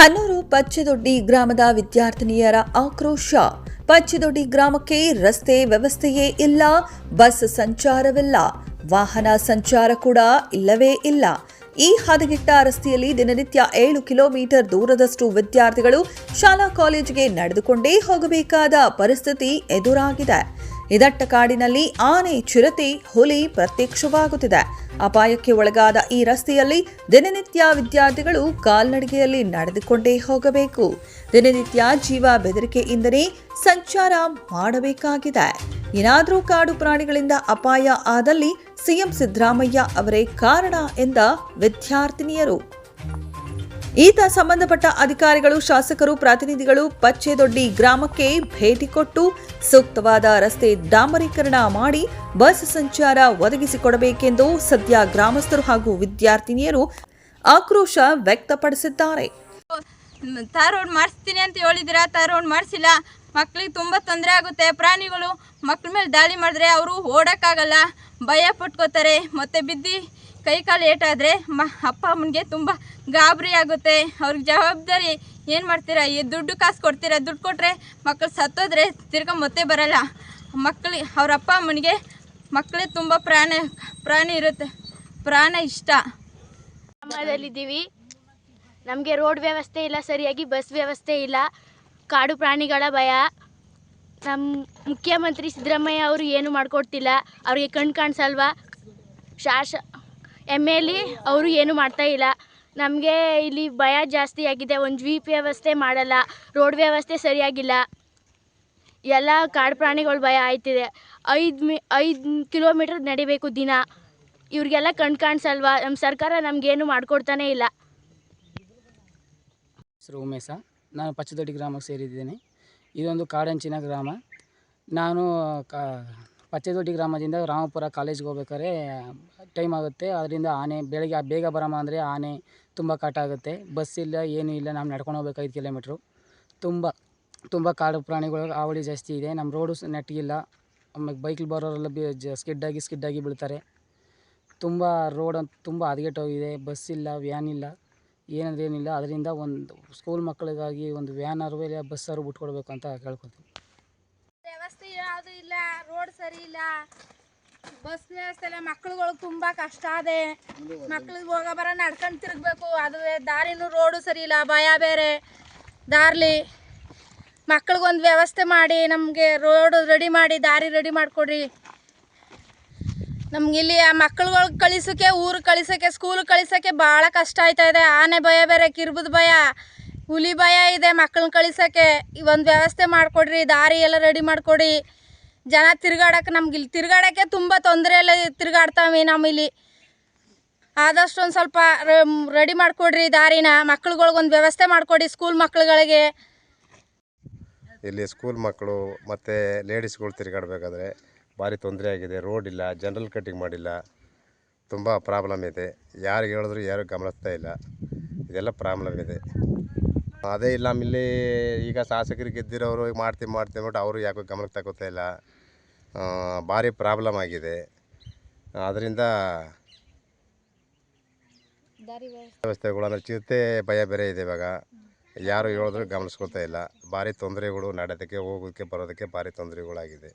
ಹನ್ನೂರು ಪಚ್ಚದೊಡ್ಡಿ ಗ್ರಾಮದ ವಿದ್ಯಾರ್ಥಿನಿಯರ ಆಕ್ರೋಶ. ಪಚ್ಚದೊಡ್ಡಿ ಗ್ರಾಮಕ್ಕೆ ರಸ್ತೆ ವ್ಯವಸ್ಥೆಯೇ ಇಲ್ಲ, ಬಸ್ ಸಂಚಾರವಿಲ್ಲ, ವಾಹನ ಸಂಚಾರ ಕೂಡ ಇಲ್ಲವೇ ಇಲ್ಲ. ಈ ಹದಗೆಟ್ಟ ರಸ್ತೆಯಲ್ಲಿ ದಿನನಿತ್ಯ ಏಳು ಕಿಲೋಮೀಟರ್ ದೂರದಷ್ಟು ವಿದ್ಯಾರ್ಥಿಗಳು ಶಾಲಾ ಕಾಲೇಜಿಗೆ ನಡೆದುಕೊಂಡೇ ಹೋಗಬೇಕಾದ ಪರಿಸ್ಥಿತಿ ಎದುರಾಗಿದೆ. ಇದಟ್ಟ ಕಾಡಿನಲ್ಲಿ ಆನೆ, ಚಿರತೆ, ಹುಲಿ ಪ್ರತ್ಯಕ್ಷವಾಗುತ್ತಿದೆ. ಅಪಾಯಕ್ಕೆ ಒಳಗಾದ ಈ ರಸ್ತೆಯಲ್ಲಿ ದಿನನಿತ್ಯ ವಿದ್ಯಾರ್ಥಿಗಳು ಕಾಲ್ನಡಿಗೆಯಲ್ಲಿ ನಡೆದುಕೊಂಡೇ ಹೋಗಬೇಕು. ದಿನನಿತ್ಯ ಜೀವ ಬೆದರಿಕೆಯಿಂದಲೇ ಸಂಚಾರ ಮಾಡಬೇಕಾಗಿದೆ. ಏನಾದರೂ ಕಾಡು ಪ್ರಾಣಿಗಳಿಂದ ಅಪಾಯ ಆದಲ್ಲಿ ಸಿಎಂ ಸಿದ್ದರಾಮಯ್ಯ ಅವರೇ ಕಾರಣ ಎಂದ ವಿದ್ಯಾರ್ಥಿನಿಯರು. ಈತ ಸಂಬಂಧಪಟ್ಟ ಅಧಿಕಾರಿಗಳು, ಶಾಸಕರು, ಪ್ರತಿನಿಧಿಗಳು ಪಚ್ಚೆದೊಡ್ಡಿ ಗ್ರಾಮಕ್ಕೆ ಭೇಟಿ ಕೊಟ್ಟು ಸೂಕ್ತವಾದ ರಸ್ತೆ ಡಾಂಬರೀಕರಣ ಮಾಡಿ ಬಸ್ ಸಂಚಾರ ಒದಗಿಸಿಕೊಡಬೇಕೆಂದು ಸದ್ಯ ಗ್ರಾಮಸ್ಥರು ಹಾಗೂ ವಿದ್ಯಾರ್ಥಿನಿಯರು ಆಕ್ರೋಶ ವ್ಯಕ್ತಪಡಿಸಿದ್ದಾರೆ. ತಾರ್ ರೋಡ್ ಮಾಡಿಸ್ತೀನಿ ಅಂತ ಹೇಳಿದಿರ ತಾರ್ ರೋಡ್ ಮಾಡಿಸಿಲ್ಲ. ಮಕ್ಳಿಗೆ ತುಂಬ ತೊಂದರೆ ಆಗುತ್ತೆ. ಪ್ರಾಣಿಗಳು ಮಕ್ಳ ಮೇಲೆ ದಾಳಿ ಮಾಡಿದ್ರೆ ಅವರು ಓಡೋಕ್ಕಾಗಲ್ಲ. ಭಯ ಪಟ್ಕೋತಾರೆ. ಮತ್ತೆ ಬಿದ್ದು ಕೈ ಕಾಲು ಏಟಾದರೆ ಮ, ಅಪ್ಪ ಅಮ್ಮನಿಗೆ ತುಂಬ ಗಾಬರಿ ಆಗುತ್ತೆ. ಅವ್ರಿಗೆ ಜವಾಬ್ದಾರಿ ಏನು ಮಾಡ್ತೀರಾ? ಈ ದುಡ್ಡು ಕಾಸು ಕೊಡ್ತೀರಾ? ದುಡ್ಡು ಕೊಟ್ಟರೆ ಮಕ್ಕಳು ಸತ್ತೋದ್ರೆ ತಿರ್ಗಾ ಮತ್ತೆ ಬರಲ್ಲ. ಮಕ್ಕಳಿಗೆ ಅವ್ರ ಅಪ್ಪ ಅಮ್ಮನಿಗೆ ಮಕ್ಕಳೇ ತುಂಬ ಪ್ರಾಣ, ಪ್ರಾಣಿ ಇರುತ್ತೆ. ಪ್ರಾಣ ಇಷ್ಟ. ಗ್ರಾಮದಲ್ಲಿದ್ದೀವಿ. ನಮಗೆ ರೋಡ್ ವ್ಯವಸ್ಥೆ ಇಲ್ಲ, ಸರಿಯಾಗಿ ಬಸ್ ವ್ಯವಸ್ಥೆ ಇಲ್ಲ. ಕಾಡು ಪ್ರಾಣಿಗಳ ಭಯ. ನಮ್ಮ ಮುಖ್ಯಮಂತ್ರಿ ಸಿದ್ದರಾಮಯ್ಯ ಅವರು ಏನು ಮಾಡಿಕೊಡ್ತಿಲ್ಲ. ಅವರಿಗೆ ಕಣ್ಣು ಕಾಣಿಸಲ್ವಾ? ಶಾಸ ಎಂ ಎಲ್ ಎ ಅವರು ಏನು ಮಾಡ್ತಾ ಇಲ್ಲ. ನಮಗೆ ಇಲ್ಲಿ ಭಯ ಜಾಸ್ತಿ ಆಗಿದೆ. ಒಂದು ಜ್ವೀಪ್ ವ್ಯವಸ್ಥೆ ಮಾಡಲ್ಲ. ರೋಡ್ ವ್ಯವಸ್ಥೆ ಸರಿಯಾಗಿಲ್ಲ. ಎಲ್ಲ ಕಾಡು ಪ್ರಾಣಿಗಳು ಭಯ ಆಯ್ತಿದೆ. ಐದು ಮಿ, ಐದು ಕಿಲೋಮೀಟ್ರ್ ನಡಿಬೇಕು ದಿನ. ಇವ್ರಿಗೆಲ್ಲ ಕಣ್ ಕಾಣಿಸಲ್ವಾ? ನಮ್ಮ ಸರ್ಕಾರ ನಮಗೇನು ಮಾಡಿಕೊಡ್ತಾನೆ ಇಲ್ಲ. ಹೆಸರು ಉಮೇಶ. ನಾನು ಪಚ್ಚದೊಡ್ಡಿ ಗ್ರಾಮಕ್ಕೆ ಸೇರಿದ್ದೇನೆ. ಇದೊಂದು ಕಾಡಂಚಿನ ಗ್ರಾಮ. ನಾನು ಕಾ ಪಚ್ಚದೊಡ್ಡಿ ಗ್ರಾಮದಿಂದ ರಾಮಪುರ ಕಾಲೇಜ್ಗೆ ಹೋಗ್ಬೇಕಾದ್ರೆ ಟೈಮ್ ಆಗುತ್ತೆ. ಅದರಿಂದ ಆನೆ ಬೆಳಗ್ಗೆ ಬೇಗ ಬರಮ್ಮ ಅಂದರೆ ಆನೆ ತುಂಬ ಕಾಟ ಆಗುತ್ತೆ. ಬಸ್ ಇಲ್ಲ, ಏನೂ ಇಲ್ಲ, ನಾವು ನಡ್ಕೊಂಡು ಹೋಗ್ಬೇಕು ಐದು ಕಿಲೋಮೀಟ್ರು. ತುಂಬ ತುಂಬ ಕಾಡು ಪ್ರಾಣಿಗಳು ಆವಳಿ ಜಾಸ್ತಿ ಇದೆ. ನಮ್ಮ ರೋಡು ಸ ನೆಟ್ಟಿಗಿಲ್ಲ. ಆಮೇಲೆ ಬೈಕಲ್ಲಿ ಬರೋರೆಲ್ಲ ಬಿ ಜ ಸ್ಕಿಡ್ಡಾಗಿ ಸ್ಕಿಡ್ಡಾಗಿ ಬೀಳ್ತಾರೆ. ತುಂಬ ರೋಡ್ ತುಂಬ ಹದಗೆಟ್ಟೋಗಿದೆ. ಬಸ್ ಇಲ್ಲ, ವ್ಯಾನ್ ಇಲ್ಲ, ಏನಂದ್ರೆ ಏನಿಲ್ಲ. ಅದರಿಂದ ಒಂದು, ಸ್ಕೂಲ್ ಮಕ್ಕಳಿಗಾಗಿ ಒಂದು ವ್ಯಾನರು ಇಲ್ಲ ಬಸ್ಸಾರು ಬಿಟ್ಕೊಡ್ಬೇಕು ಅಂತ ಯಾವುದು ಇಲ್ಲ, ರೋಡ್ ಸರಿ ಇಲ್ಲ. ಬಸ್ ವ್ಯವಸ್ಥೆ ಮಕ್ಳುಗಳು ತುಂಬಾ ಕಷ್ಟ ಅದೇ. ಮಕ್ಳಿಗೆ ಹೋಗ ಬರ ನಡ್ಕೊಂಡು ತಿರುಗಬೇಕು. ಅದು ದಾರಿನೂ ರೋಡು ಸರಿ ಇಲ್ಲ, ಭಯ ಬೇರೆ. ದಾರ್ಲಿ. ಮಕ್ಳಿಗೊಂದು ವ್ಯವಸ್ಥೆ ಮಾಡಿ, ನಮಗೆ ರೋಡ್ ರೆಡಿ ಮಾಡಿ, ದಾರಿ ರೆಡಿ ಮಾಡಿಕೊಡ್ರಿ. ನಮ್ಗೆ ಇಲ್ಲಿ ಆ ಮಕ್ಳುಗಳ್ಗೆ ಕಳಿಸೋಕ್ಕೆ ಊರು ಕಳಿಸೋಕ್ಕೆ ಸ್ಕೂಲ್ ಕಳಿಸೋಕ್ಕೆ ಭಾಳ ಕಷ್ಟ ಆಯ್ತಾ ಇದೆ. ಆನೆ ಭಯ ಬೇರೆ, ಕಿರ್ಬದ ಭಯ. ಹುಲಿ ಭಯ ಇದೆ ಮಕ್ಕಳನ್ನ ಕಳಿಸೋಕ್ಕೆ ಒಂದು ವ್ಯವಸ್ಥೆ ಮಾಡಿಕೊಡ್ರಿ, ದಾರಿ ಎಲ್ಲ ರೆಡಿ ಮಾಡಿಕೊಡಿ. ಜನ ತಿರ್ಗಾಡಕ್ಕೆ ನಮ್ಗೆ ಇಲ್ಲಿ ತಿರ್ಗಾಡೋಕ್ಕೆ ತುಂಬ ತೊಂದರೆ ಎಲ್ಲ ತಿರ್ಗಾಡ್ತಾವೆ ನಮ್ಮಿಲ್ಲಿ ಆದಷ್ಟು ಒಂದು ಸ್ವಲ್ಪ ರೆಡಿ ಮಾಡಿಕೊಡ್ರಿ ದಾರಿನ. ಮಕ್ಳುಗಳಿಗೊಂದು ವ್ಯವಸ್ಥೆ ಮಾಡಿಕೊಡಿ ಸ್ಕೂಲ್ ಮಕ್ಳುಗಳಿಗೆ. ಇಲ್ಲಿ ಸ್ಕೂಲ್ ಮಕ್ಕಳು ಮತ್ತು ಲೇಡೀಸ್ಗಳು ತಿರುಗಾಡಬೇಕಾದ್ರೆ ಭಾರಿ ತೊಂದರೆ ಆಗಿದೆ. ರೋಡ್ ಇಲ್ಲ ಜನರಲ್ ಕಟ್ಟಿಂಗ್ ಮಾಡಿಲ್ಲ. ತುಂಬ ಪ್ರಾಬ್ಲಮ್ ಇದೆ. ಯಾರಿಗೆ ಹೇಳಿದ್ರು ಯಾರು ಗಮನಿಸ್ತಾ ಇಲ್ಲ. ಇದೆಲ್ಲ ಪ್ರಾಬ್ಲಮ್ ಇದೆ. ಅದೇ ಇಲ್ಲ ನಮ್ಮಿಲ್ಲಿ ಈಗ ಶಾಸಕರು ಗೆದ್ದಿರೋರು ಈಗ ಮಾಡ್ತೀವಿ ಮಾಡ್ತೀವಿ ಅಂದ್ಬಿಟ್ಟು ಅವರು ಯಾಕೋ ಗಮನಕ್ಕೆ ತಗೋತಾ ಇಲ್ಲ. ಭಾರಿ ಪ್ರಾಬ್ಲಮ್ ಆಗಿದೆ. ಆದ್ದರಿಂದ ವ್ಯವಸ್ಥೆಗಳು ಅಂದರೆ ಚಿರತೆ ಭಯ ಬೇರೆ ಇದೆ ಇವಾಗ. ಯಾರು ಹೇಳಿದ್ರು ಗಮನಿಸ್ಕೊತಾ ಇಲ್ಲ. ಭಾರಿ ತೊಂದರೆಗಳು ನಡೋದಕ್ಕೆ ಹೋಗೋದಕ್ಕೆ ಬರೋದಕ್ಕೆ ಭಾರಿ ತೊಂದರೆಗಳಾಗಿದೆ.